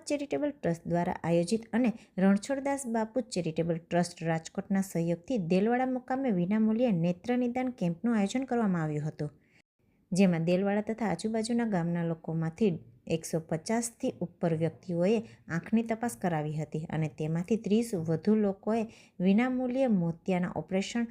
Kubavat charitable trust દ્વારા આયોજિત અને રણછોડદાસ બાપુ ચેરિટેબલ ટ્રસ્ટ રાજકોટના સહયોગથી દેલવાડા મુકામે વિનામૂલ્યે નેત્ર નિદાન કેમ્પનું આયોજન કરવામાં આવ્યું હતું. જેમાં દેલવાડા તથા આજુબાજુના ગામના લોકોમાંથી એકસો પચાસથી ઉપર વ્યક્તિઓએ આંખની તપાસ કરાવી હતી અને તેમાંથી ત્રીસ વધુ લોકોએ વિનામૂલ્યે મોતિયાના ઓપરેશન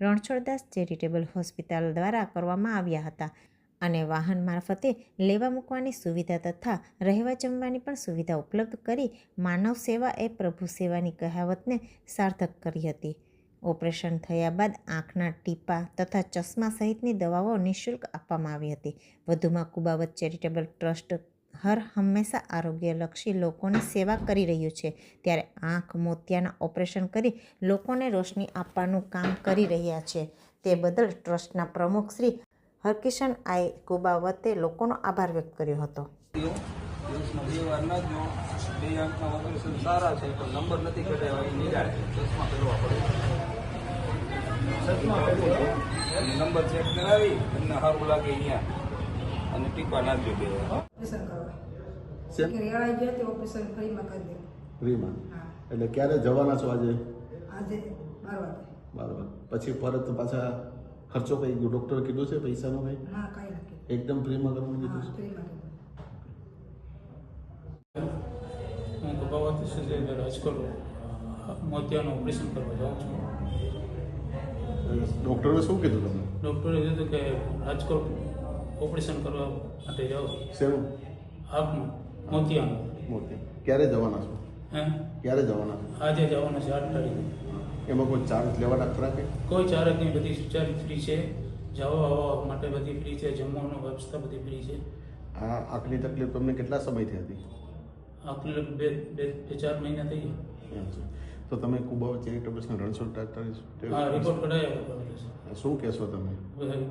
રણછોડદાસ ચેરિટેબલ હોસ્પિટલ દ્વારા કરવામાં આવ્યા હતા. અને વાહન મારફતે લેવા મૂકવાની સુવિધા તથા રહેવા જમવાની પણ સુવિધા ઉપલબ્ધ કરી માનવ સેવા એ પ્રભુ સેવાની કહાવતને સાર્થક કરી હતી. ઓપરેશન થયા બાદ આંખના ટીપા તથા ચશ્મા સહિતની દવાઓ નિઃશુલ્ક આપવામાં આવી હતી. વધુમાં કુબાવત ચેરિટેબલ ટ્રસ્ટ હર હંમેશા આરોગ્યલક્ષી લોકોની સેવા કરી રહ્યું છે. ત્યારે આંખ મોતિયાના ઓપરેશન કરી લોકોને રોશની આપવાનું કામ કરી રહ્યા છે. તે બદલ ટ્રસ્ટના પ્રમુખ શ્રી હરકિશન આઈ કુબાવતે લોકોનો આભાર વ્યક્ત કર્યો હતો. વાર નાખજો બે આંખના ઓપરેશન સારા? છે તો નંબર નથી કઢાવ્યા એ નિરાળ છે ચશ્મા પહેરવા પડે ચશ્મા નંબર ચેક કરાવી તમને સારું લાગે અહીંયા અને ટીપા નાખજો બે ઓપરેશન કરવા રેવાઈ ગયા તે ઓપરેશન ફ્રીમાં કરી દે. ફ્રીમાં? એટલે ક્યારે જવાના છો આજે? આજે બાર વાગે. બરાબર પછી પરત પાછા ખર્ચો કઈ ડોક્ટરે કીધું છે પૈસાનો કઈ ના કાંઈ નથી એકદમ ફ્રીમાં કરવાનું કીધું હા છે. હું સુજય રાજકોટ મોતિયાનું ઓપરેશન કરવા જાઉં છું. ડૉક્ટરે શું કીધું તમને? ડૉક્ટરે કીધું કે રાજકોટ ઓપરેશન કરવા માટે જાઓ શેનું? આંખનું મોતિયાનું. મોતિયા. ક્યારે જવાના છો? હે? ક્યારે જવાના છો? આજે જવાના છે આઠ તારીખે. એમાં કોઈ ચાર્જ લેવાના ખરા કે? કોઈ ચાર્જ નહીં બધી સુચાર ફ્રી છે. જવા આવવા માટે બધી ફ્રી છે. જમવાનું વ્યવસ્થા બધી ફ્રી છે. આ આંખની તકલીફ તમને કેટલા સમયથી હતી? આખલી બે બે બે ચાર મહિના થઈ ગયા. છે. તો તમે કુબાવ ચેરિટેબલ રણછોડ હા રિપોર્ટ કઢાયો શું કહેશો તમે?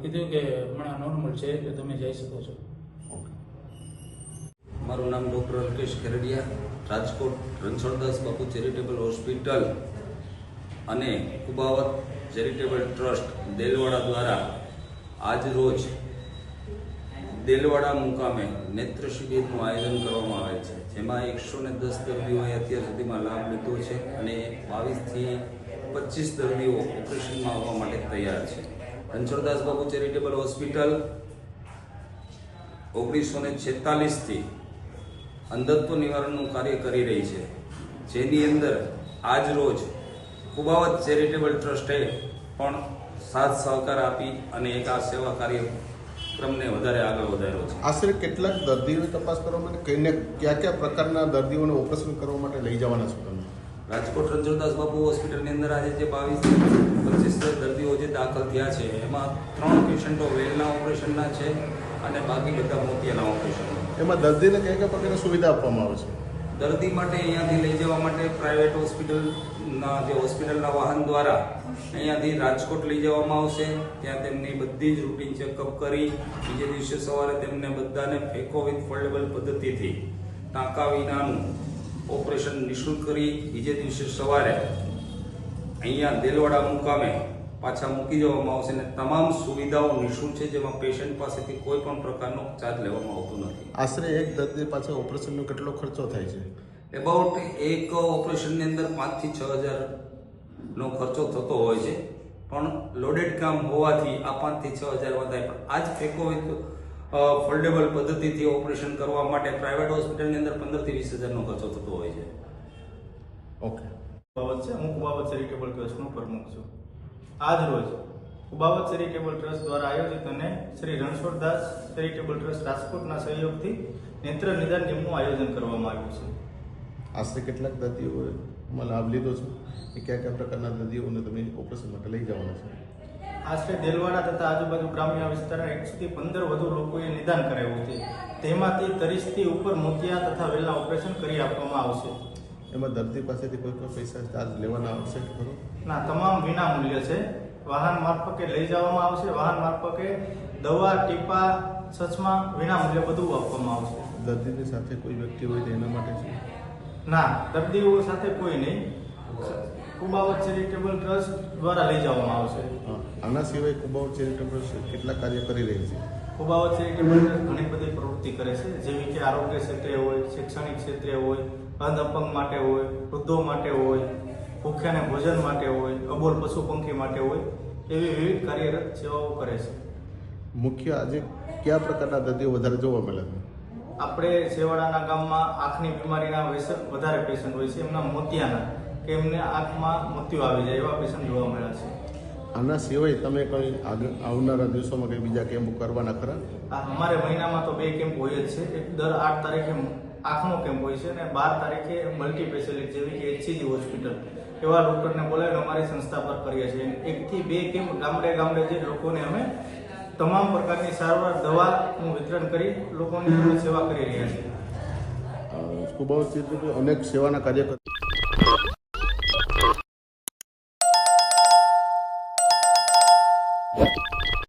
કીધું કે હમણાં નોર્મલ છે એટલે તમે જઈ શકો છો. ઓકે. મારું નામ doctor Alkesh Kherdiya Rajkot Ranchhoddas Bapu charitable hospital. અને કુબાવત ચેરિટેબલ ટ્રસ્ટ દેલવાડા દ્વારા આજ રોજ દેલવાડા મુકામે નેત્ર શિબિરનું આયોજન કરવામાં આવે છે. જેમાં એકસો ને દસ દર્દીઓએ અત્યાર સુધીમાં લાભ લીધો છે અને બાવીસથી પચીસ દર્દીઓ ઓપરેશનમાં આવવા માટે તૈયાર છે. રણછોડદાસ બાબુ ચેરિટેબલ હોસ્પિટલ ઓગણીસો ને છેતાલીસથી અંધત્વ નિવારણનું કાર્ય કરી રહી છે. જેની અંદર આજ રોજ કુબાવત ચેરિટેબલ ટ્રસ્ટે પણ સાથ સહકાર આપી અને એક આ સેવા કાર્યક્રમને વધારે આગળ વધાર્યો છે. આશરે કેટલાક દર્દીઓની તપાસ કરવા માટે કઈને કયા કયા પ્રકારના દર્દીઓને ઓપરેશન કરવા માટે લઈ જવાના છો તમે? રાજકોટ રણછોડદાસ બાપુ હોસ્પિટલની અંદર આજે જે બાવીસ પચીસ દર્દીઓ જે દાખલ થયા છે એમાં ત્રણ પેશન્ટો વેલના ઓપરેશનના છે અને બાકી બધા મોતિયાના ઓપરેશન. એમાં દર્દીને કયા કયા પ્રકારની સુવિધા આપવામાં આવે છે? દર્દી માટે અહીંયાથી લઈ જવા માટે પ્રાઇવેટ હોસ્પિટલના જે હોસ્પિટલના વાહન દ્વારા અહીંયાથી રાજકોટ લઈ જવામાં આવશે. ત્યાં તેમની બધી જ રૂટીન ચેકઅપ કરી. બીજે દિવસે સવારે તેમને બધાને ફેકો વિથ ફોલ્ડેબલ પદ્ધતિથી ટાંકા વિનાનું ઓપરેશન નિઃશુલ્ક કરી. બીજે દિવસે સવારે અહીંયા દેલવાડા મુકામે પાછા મૂકી જવામાં આવશે અને તમામ સુવિધાઓ નિઃશુલ્ક છે જેમાં પેશન્ટ પાસેથી કોઈ પણ પ્રકારનો ચાર્જ લેવામાં આવતો નથી. આશરે એક દર્દી પાછળ ઓપરેશનનો કેટલો ખર્ચો થાય છે? એબાઉટ એક ઓપરેશનની અંદર પાંચથી છ હજારનો ખર્ચો થતો હોય છે. પણ લોડેડ કામ હોવાથી આ પાંચથી છ હજારમાં થાય પણ આ જ ફેકો ફોલ્ડેબલ પદ્ધતિથી ઓપરેશન કરવા માટે પ્રાઇવેટ હોસ્પિટલની અંદર પંદરથી વીસ હજારનો ખર્ચો થતો હોય છે. ઓકે બાબત છે અમુક બાબત ચેરિટેબલ ટ્રસ્ટનો પ્રમુખ છું. આજ રોજ કુબાવત ચેરિટેબલ ટ્રસ્ટ દ્વારા આયોજિત અને શ્રી રણછોડદાસ ચેરિટેબલ ટ્રસ્ટ રાજકોટના સહયોગથી નેત્ર નિદાન કેમ્પનું આયોજન કરવામાં આવ્યું છે. આશરે કેટલાક દર્દીઓમાં લાભ લીધો છે? કે કયા કયા પ્રકારના દર્દીઓને તમે ઓપરેશન માટે લઈ જવાના છે? આશરે દેલવાડા તથા આજુબાજુ ગ્રામ્ય વિસ્તારના એકસોથી પંદર વધુ લોકોએ નિદાન કરાવ્યું છે. તેમાંથી ત્રીસથી ઉપર મોતિયા તથા વેલના ઓપરેશન કરી આપવામાં આવશે. એમાં દર્દી પાસેથી કોઈ પણ પૈસા ચાર્જ લેવાના આવશે ખરો ના તમામ વિના મૂલ્ય છે. વાહન મારફતે લઈ જવામાં આવશે. વાહન મારફતે દવા ટીપા ચશ્મા વિના મૂલ્ય બધું આપવામાં આવશે. દર્દીની સાથે કોઈ વ્યક્તિ હોય તો એના માટે છે? ના દર્દીઓ સાથે કોઈ નહીં. કુબાવત ચેરિટેબલ ટ્રસ્ટ દ્વારા લઈ જવામાં આવશે. આના સિવાય કુબાવ ચેરિટેબલ કેટલા કાર્ય કરી રહી છે? કુબાવત ચેરિટેબલ ટ્રસ્ટ ઘણી બધી પ્રવૃત્તિ કરે છે. જેવી કે આરોગ્ય ક્ષેત્રે હોય શૈક્ષણિક ક્ષેત્રે હોય અંધ અપંગ માટે હોય વૃદ્ધો માટે હોય ભૂખ્યાને ભોજન માટે હોય અબોલ પશુ પંખી માટે હોય એવી વિવિધ કાર્યરત સેવાઓ કરે છે. મુખ્ય આજે કયા પ્રકારના દર્દીઓ વધારે જોવા મળે છે? આપણે છેવાડાના ગામમાં આંખની બીમારીના વધારે પેશન્ટ હોય છે. એમના મોતિયાના કે એમને આંખમાં મૃત્યુ આવી જાય એવા પેશન્ટ જોવા મળ્યા છે. આના સિવાય તમે કંઈ આવનારા દિવસોમાં કંઈ બીજા કેમ્પ કરવાના ખરા? આ અમારે મહિનામાં તો બે કેમ્પ હોય જ છે. એક દર આઠ તારીખે આંખનો કેમ્પ હોય છે અને બાર તારીખે મલ્ટી સ્પેશિયાલિટી જેવી કે એચસીજી હોસ્પિટલ એવા ડૉક્ટરને બોલાવીને અમારી સંસ્થા પર કરીએ છીએ. એકથી બે કેમ્પ ગામડે ગામડે જે લોકોને અમે તમામ પ્રકારની સારવાર, દવાનું વિતરણ કરી લોકોની સેવા કરી રહ્યા છીએ. સ્કુબા ચેરિટેબલ અનેક સેવાના કાર્ય